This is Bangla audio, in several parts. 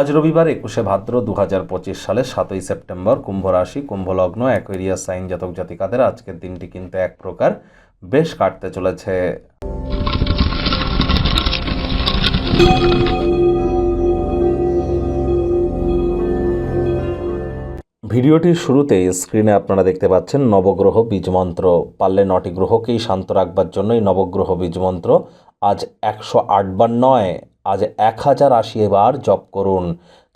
আজ রবিবার একুশে ভাদ্র দু হাজার পঁচিশ সালের সাতই সেপ্টেম্বর কুম্ভ রাশি কুম্ভ লগ্ন অ্যাকোয়ারিয়াস সাইন জাতক জাতিকাদের আজকের দিনটি কিন্তু এক প্রকার বেশ কাটতে চলেছে। ভিডিওটির শুরুতে স্ক্রিনে আপনারা দেখতে পাচ্ছেন নবগ্রহ বীজমন্ত্র। পারলে নটি গ্রহকেই শান্ত রাখবার জন্য এই নবগ্রহ বীজমন্ত্র আজ একশো আট আটবার নয়। আজ এক হাজার আশি বার জপ করুন,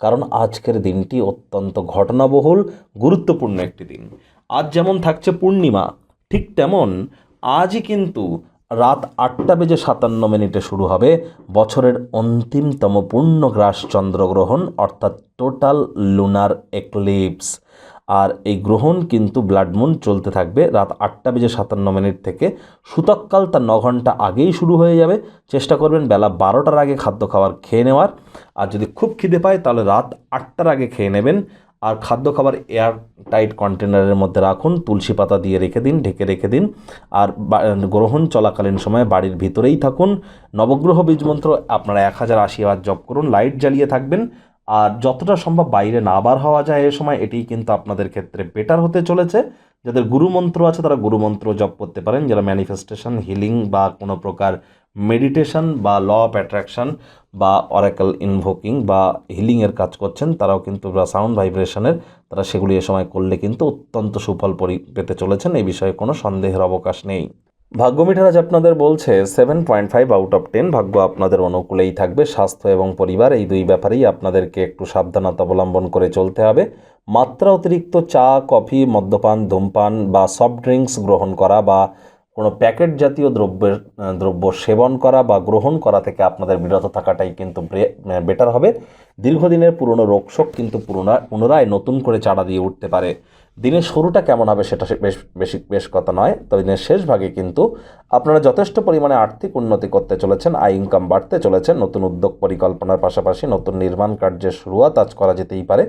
কারণ আজকের দিনটি অত্যন্ত ঘটনাবহুল, গুরুত্বপূর্ণ একটি দিন। আজ যেমন থাকছে পূর্ণিমা, ঠিক তেমন আজই কিন্তু রাত আটটা বেজে সাতান্ন মিনিটে শুরু হবে বছরের অন্তিমতম পূর্ণগ্রাস চন্দ্রগ্রহণ অর্থাৎ টোটাল লুনার এক্লিপস। আর এই গ্রহণ কিন্তু ব্লাডমুন চলতে থাকবে রাত আটটা বেজে সাতান্ন মিনিট থেকে। সূতককাল তার ন ঘণ্টা আগেই শুরু হয়ে যাবে। চেষ্টা করবেন বেলা বারোটার আগে খাদ্য খাবার খেয়ে নেওয়ার। আর যদি খুব খিদে পায় তাহলে রাত আটটার আগে খেয়ে নেবেন। আর খাদ্য খাবার এয়ার টাইট কন্টেনারের মধ্যে রাখুন, তুলসী পাতা দিয়ে রেখে দিন, ঢেকে রেখে দিন। আর গ্রহণ চলাকালীন সময়ে বাড়ির ভিতরেই থাকুন। নবগ্রহ বীজমন্ত্র আপনারা এক হাজার আশি বার জপ করুন লাইট জ্বালিয়ে থাকবেন। আর যতটা সম্ভব বাইরে না বার হওয়া যায় এ সময়, এটিই কিন্তু আপনাদের ক্ষেত্রে বেটার হতে চলেছে। যাদের গুরুমন্ত্র আছে, তারা গুরুমন্ত্র জপ করতে পারেন। যারা ম্যানিফেস্টেশন হিলিং বা কোনো প্রকার মেডিটেশন বা ল অফ অ্যাট্রাকশন বা অরাকেল ইনভোকিং বা হিলিংয়ের কাজ করছেন, তারাও কিন্তু সাউন্ড ভাইব্রেশনের তারা সেগুলি এ সময় করলে কিন্তু অত্যন্ত সুফল পরি, পেতে চলেছেন এই বিষয়ে কোনো সন্দেহের অবকাশ নেই। ভাগ্য আজ আপনাদের বলছে seven point five out of ten ভাগ্য আপনাদের অনুকূলেই থাকবে, স্বাস্থ্য এবং পরিবার, এই দুই ব্যাপারেই আপনাদেরকে একটু সাবধানতা অবলম্বন করে চলতে হবে। মাত্রা অতিরিক্ত চা, কফি, মদ্যপান, ধূমপান বা সফট ড্রিঙ্কস গ্রহণ করা বা কোনো প্যাকেট জাতীয় দ্রব্যের দ্রব্য সেবন করা বা গ্রহণ করা থেকে আপনাদের বিরত থাকাটাই কিন্তু বেটার হবে। দীর্ঘদিনের পুরনো রোগশোক কিন্তু পুনরায় পুনরায় নতুন করে চাড়া দিয়ে উঠতে পারে। দিনের শুরুটা কেমন হবে সেটা বেশ, বেশি, বেশ কথা নয়, তবে দিনের শেষ ভাগে কিন্তু আপনারা যথেষ্ট পরিমাণে আর্থিক উন্নতি করতে চলেছেন, আয় ইনকাম বাড়তে চলেছেন, নতুন উদ্যোগ পরিকল্পনার পাশাপাশি নতুন নির্মাণ কার্যের শুরুয়াত আজ করা যেতেই পারে।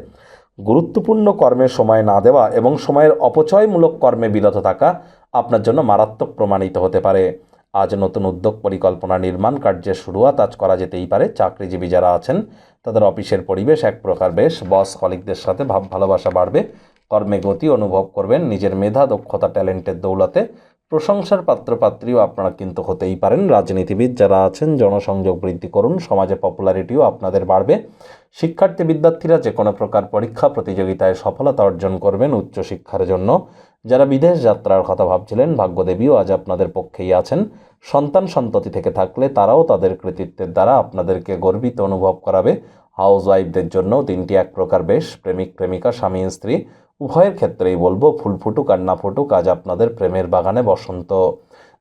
গুরুত্বপূর্ণ কর্মে সময় না দেওয়া এবং সময়ের অপচয়মূলক কর্মে বিরত থাকা আপনার জন্য মারাত্মক প্রমাণিত হতে পারে। আজ নতুন উদ্যোগ পরিকল্পনা নির্মাণ কার্যের শুরুয়াত আজ করা যেতেই পারে। চাকরিজীবী যারা আছেন, তাদের অফিসের পরিবেশ এক প্রকার বেশ। বস কলিকদের সাথে ভাব ভালোবাসা বাড়বে। কর্মে গতি অনুভব করবেন। নিজের মেধা, দক্ষতা, ট্যালেন্টের দৌলতে প্রশংসার পাত্রপাত্রীও আপনারা কিন্তু হতেই পারেন। রাজনীতিবিদ যারা আছেন, জনসংযোগ বৃদ্ধি করুন, সমাজে পপুলারিটিও আপনাদের বাড়বে। শিক্ষার্থী বিদ্যার্থীরা যে কোনো প্রকার পরীক্ষা, প্রতিযোগিতায় সফলতা অর্জন করবেন উচ্চশিক্ষার জন্য। যারা বিদেশ যাত্রার কথা ভাবছিলেন, ভাগ্যদেবীও আজ আপনাদের পক্ষেই আছেন। সন্তান সন্ততি থেকে থাকলে তারাও তাদের কৃতিত্বের দ্বারা আপনাদেরকে গর্বিত অনুভব করাবে। হাউস ওয়াইফদের জন্য দিনটি এক প্রকার বেশ, প্রেমিক, প্রেমিকা, স্বামী, স্ত্রী। উভয়ের ক্ষেত্রেই বলব, ফুল ফুটুক আর না ফুটুক, আজ আপনাদের প্রেমের বাগানে বসন্ত।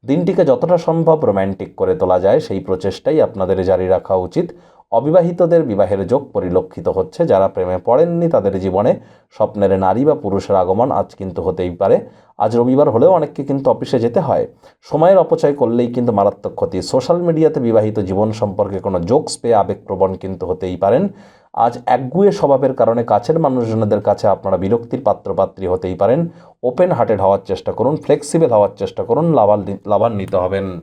দিনটিকে যতটা সম্ভব রোম্যান্টিক করে তোলা যায়, সেই প্রচেষ্টাই আপনাদের জারি রাখা উচিত। অবিবাহিতদের বিবাহের যোগ পরিলক্ষিত হচ্ছে। যারা প্রেমে পড়েননি, তাদের জীবনে স্বপ্নের নারী বা পুরুষের আগমন আজ কিন্তু হতেই পারে। আজ রবিবার হলেও অনেককে কিন্তু অফিসে যেতে হয়। সময়ের অপচয় করলেই কিন্তু মারাত্মক ক্ষতি। সোশ্যাল মিডিয়াতে বিবাহিত জীবন সম্পর্কে কোনো জোকস পেয়ে আবেগপ্রবণ কিন্তু হতেই পারেন। আজ একগুয়ে স্বভাবের কারণে কাছের মানুষজনদের কাছে আপনারা বিরক্তির পাত্রপাত্রী হতেই পারেন। ওপেন হার্টেড হওয়ার চেষ্টা করুন, ফ্লেক্সিবল হওয়ার চেষ্টা করুন লাভান লাভান্বিত হবেন।